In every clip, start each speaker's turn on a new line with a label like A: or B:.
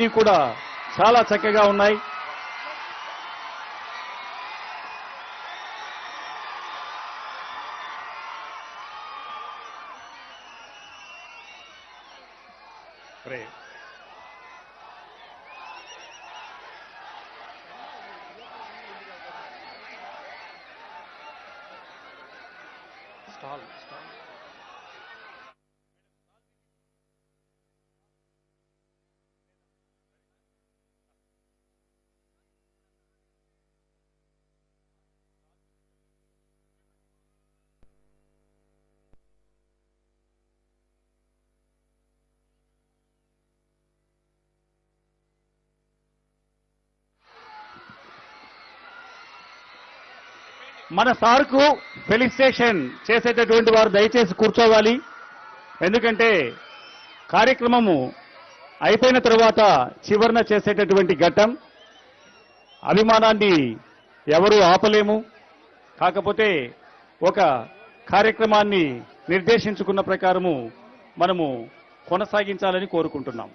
A: ఇవి కూడా చాలా చక్కగా ఉన్నాయి. Stall stall. మన సార్కు ఫెలిసిటేషన్ చేసేటటువంటి వారు దయచేసి కూర్చోవాలి. ఎందుకంటే కార్యక్రమము అయిపోయిన తర్వాత చివరన చేసేటటువంటి ఘట్టం. అభిమానాన్ని ఎవరు ఆపలేము. కాకపోతే ఒక కార్యక్రమాన్ని నిర్దేశించుకున్న ప్రకారము మనము కొనసాగించాలని కోరుకుంటున్నాం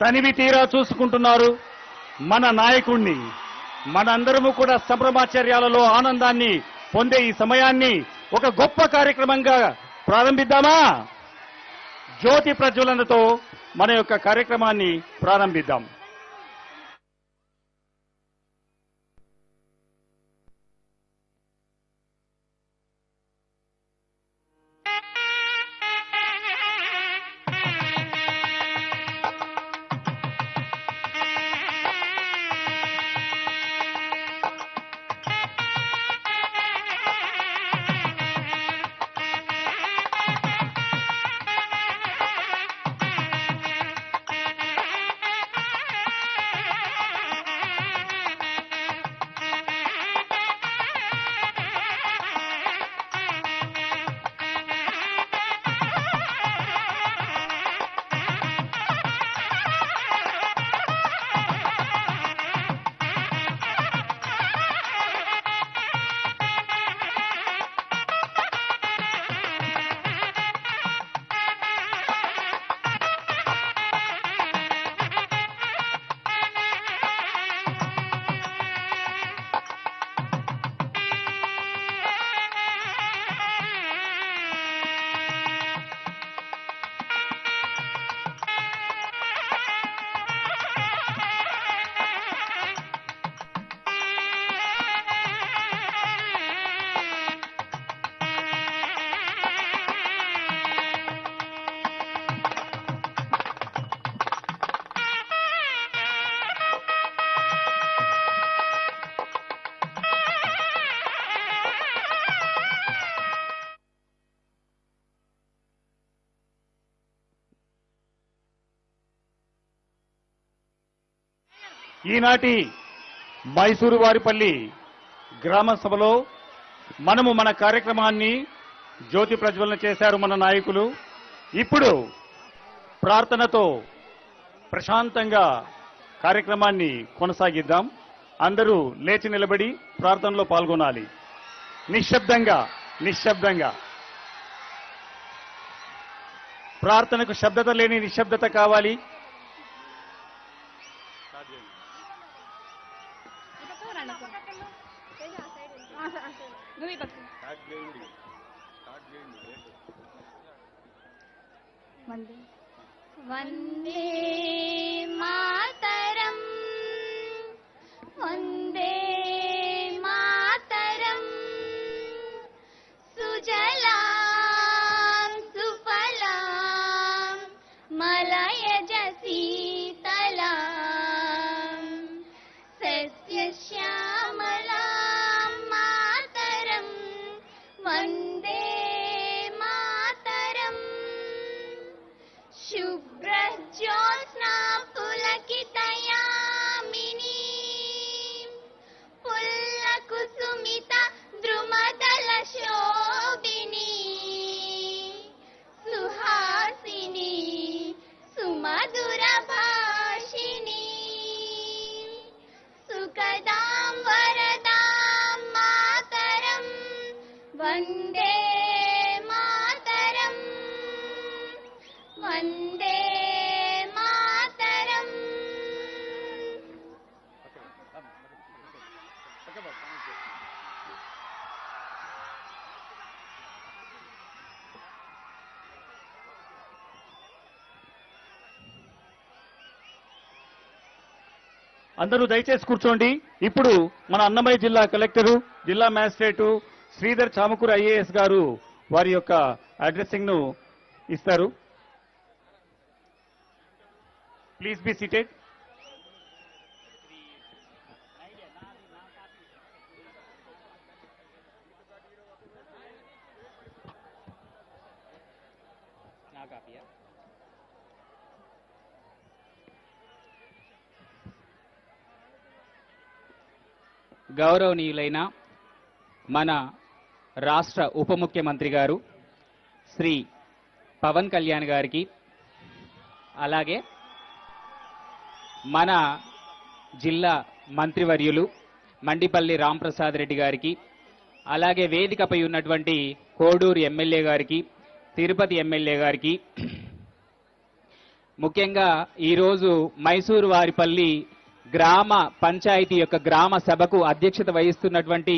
A: తనివి తీరా చూసుకుంటున్నారు మన నాయకుణ్ణి. మనందరము కూడా సంభ్రమాచర్యాలలో ఆనందాన్ని పొందే ఈ సమయాన్ని ఒక గొప్ప కార్యక్రమంగా ప్రారంభిద్దామా? జ్యోతి ప్రజ్వలనతో మన యొక్క కార్యక్రమాన్ని ప్రారంభిద్దాం. ఈనాటి మైసూరు వారిపల్లి గ్రామ సభలో మనము మన కార్యక్రమాన్ని జ్యోతి ప్రజ్వలన చేశారు మన నాయకులు. ఇప్పుడు ప్రార్థనతో ప్రశాంతంగా కార్యక్రమాన్ని కొనసాగిద్దాం. అందరూ లేచి నిలబడి ప్రార్థనలో పాల్గొనాలి. నిశ్శబ్దంగా నిశ్శబ్దంగా. ప్రార్థనకు శబ్దత లేని నిశ్శబ్దత కావాలి.
B: నువ్వు వందే మాతరం వందే మాతరం. వందే మాతరం.
A: అందరూ దయచేసి కూర్చోండి. ఇప్పుడు మన అన్నమయ్య జిల్లా కలెక్టరు జిల్లా మ్యాజిస్ట్రేటు శ్రీధర్ చామకూరు ఐఏఎస్ గారు వారి యొక్క అడ్రెస్సింగ్ను ఇస్తారు. ప్లీజ్ బి సిటెడ్
C: గౌరవనీయులైన మన రాష్ట్ర ఉప ముఖ్యమంత్రి గారు శ్రీ పవన్ కళ్యాణ్ గారికి అలాగే మన జిల్లా మంత్రివర్యులు మండిపల్లి రాంప్రసాద్ రెడ్డి గారికి అలాగే వేదికపై ఉన్నటువంటి కోడూరు ఎమ్మెల్యే గారికి తిరుపతి ఎమ్మెల్యే గారికి ముఖ్యంగా ఈరోజు మైసూరు వారిపల్లి గ్రామ పంచాయతీ యొక్క గ్రామ సభకు అధ్యక్షత వహిస్తున్నటువంటి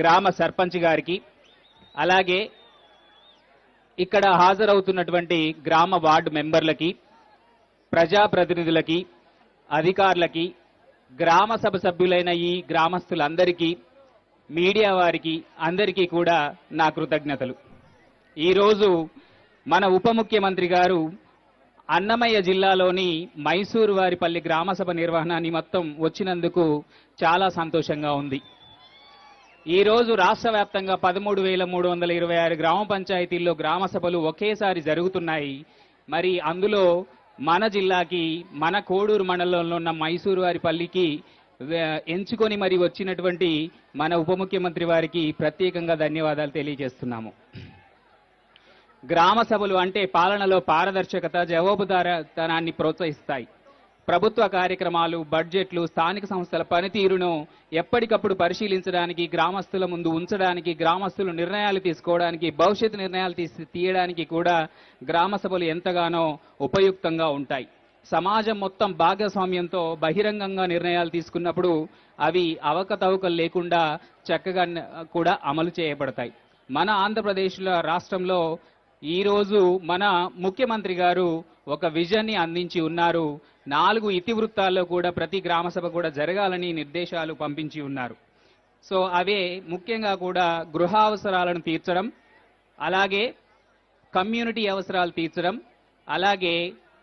C: గ్రామ సర్పంచ్ గారికి అలాగే ఇక్కడ హాజరవుతున్నటువంటి గ్రామ వార్డు మెంబర్లకి ప్రజాప్రతినిధులకి అధికారులకి గ్రామ సభ సభ్యులైన ఈ గ్రామస్తులందరికీ మీడియా వారికి అందరికీ కూడా నా కృతజ్ఞతలు. ఈరోజు మన ఉప ముఖ్యమంత్రి గారు అన్నమయ్య జిల్లాలోని మైసూరు వారిపల్లి గ్రామసభ నిర్వహణ నిమిత్తం వచ్చినందుకు చాలా సంతోషంగా ఉంది. ఈ రోజు రాష్ట్ర వ్యాప్తంగా పదమూడు వేల మూడు వందల ఇరవై ఆరు గ్రామ పంచాయతీల్లో గ్రామ సభలు ఒకేసారి జరుగుతున్నాయి. మరి అందులో మన జిల్లాకి మన కోడూరు మండలంలో ఉన్న మైసూరు వారిపల్లికి పల్లికి ఎంచుకొని మరి వచ్చినటువంటి మన ఉప ముఖ్యమంత్రి వారికి ప్రత్యేకంగా ధన్యవాదాలు తెలియజేస్తున్నాము. గ్రామ సభలు అంటే పాలనలో పారదర్శకత జవాబుదారతనాన్ని ప్రోత్సహిస్తాయి. ప్రభుత్వ కార్యక్రమాలు బడ్జెట్లు స్థానిక సంస్థల పనితీరును ఎప్పటికప్పుడు పరిశీలించడానికి గ్రామస్తుల ముందు ఉంచడానికి గ్రామస్తులు నిర్ణయాలు తీసుకోవడానికి భవిష్యత్ నిర్ణయాలు తీసి తీయడానికి కూడా గ్రామ సభలు ఎంతగానో ఉపయుక్తంగా ఉంటాయి. సమాజం మొత్తం భాగస్వామ్యంతో బహిరంగంగా నిర్ణయాలు తీసుకున్నప్పుడు అవి అవకతవకలు లేకుండా చక్కగా కూడా అమలు చేయబడతాయి. మన ఆంధ్రప్రదేశ్లో రాష్ట్రంలో ఈరోజు మన ముఖ్యమంత్రి గారు ఒక విజన్ని అందించి ఉన్నారు. నాలుగు ఇతివృత్తాల్లో కూడా ప్రతి గ్రామసభ కూడా జరగాలని నిర్దేశాలు పంపించి ఉన్నారు. సో అవే ముఖ్యంగా కూడా గృహ అవసరాలను తీర్చడం అలాగే కమ్యూనిటీ అవసరాలు తీర్చడం అలాగే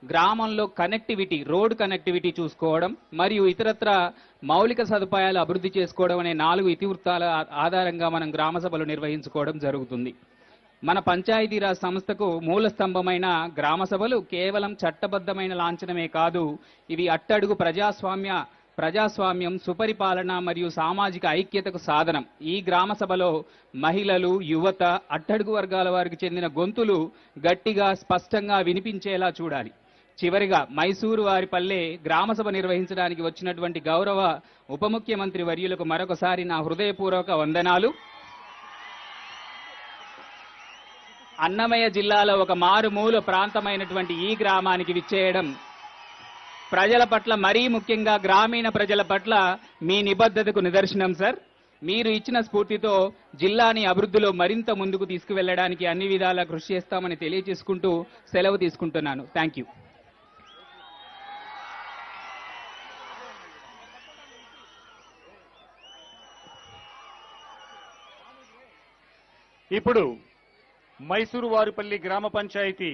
C: గ్రామంలో కనెక్టివిటీ రోడ్ కనెక్టివిటీ చూసుకోవడం మరియు ఇతరత్ర మౌలిక సదుపాయాలు అభివృద్ధి చేసుకోవడం అనే నాలుగు ఇతివృత్తాల ఆధారంగా మనం గ్రామ సభలు నిర్వహించుకోవడం జరుగుతుంది. మన పంచాయతీరాజ్ సంస్థకు మూల స్తంభమైన గ్రామ సభలు కేవలం చట్టబద్ధమైన లాంఛనమే కాదు ఇవి అట్టడుగు ప్రజాస్వామ్య ప్రజాస్వామ్యం సుపరిపాలన మరియు సామాజిక ఐక్యతకు సాధనం. ఈ గ్రామ సభలో మహిళలు యువత అట్టడుగు వర్గాల వారికి చెందిన గొంతులు గట్టిగా స్పష్టంగా వినిపించేలా చూడాలి. చివరిగా మైసూరు వారి పల్లె గ్రామ సభ నిర్వహించడానికి వచ్చినటువంటి గౌరవ ఉప ముఖ్యమంత్రి వర్యులకు మరొకసారి నా హృదయపూర్వక వందనాలు. అన్నమయ్య జిల్లాలో ఒక మారుమూల ప్రాంతమైనటువంటి ఈ గ్రామానికి విచ్చేయడం ప్రజల పట్ల మరీ ముఖ్యంగా గ్రామీణ ప్రజల పట్ల మీ నిబద్ధతకు నిదర్శనం సార్. మీరు ఇచ్చిన స్ఫూర్తితో జిల్లాని అభివృద్ధిలో మరింత ముందుకు తీసుకువెళ్ళడానికి అన్ని విధాలా కృషి చేస్తామని తెలియజేసుకుంటూ సెలవు తీసుకుంటున్నాను. థ్యాంక్ యూ
A: ఇప్పుడు మైసూరు వారిపల్లి గ్రామ పంచాయతీ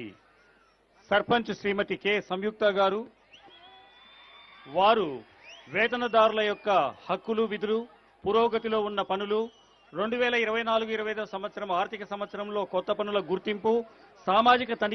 A: సర్పంచ్ శ్రీమతి కె సంయుక్త గారు వారు వేతనదారుల యొక్క హక్కులు విధులు పురోగతిలో ఉన్న పనులు రెండు వేల ఇరవై నాలుగు ఇరవై ఐదో సంవత్సరం ఆర్థిక సంవత్సరంలో కొత్త పనుల గుర్తింపు సామాజిక తనిఖీ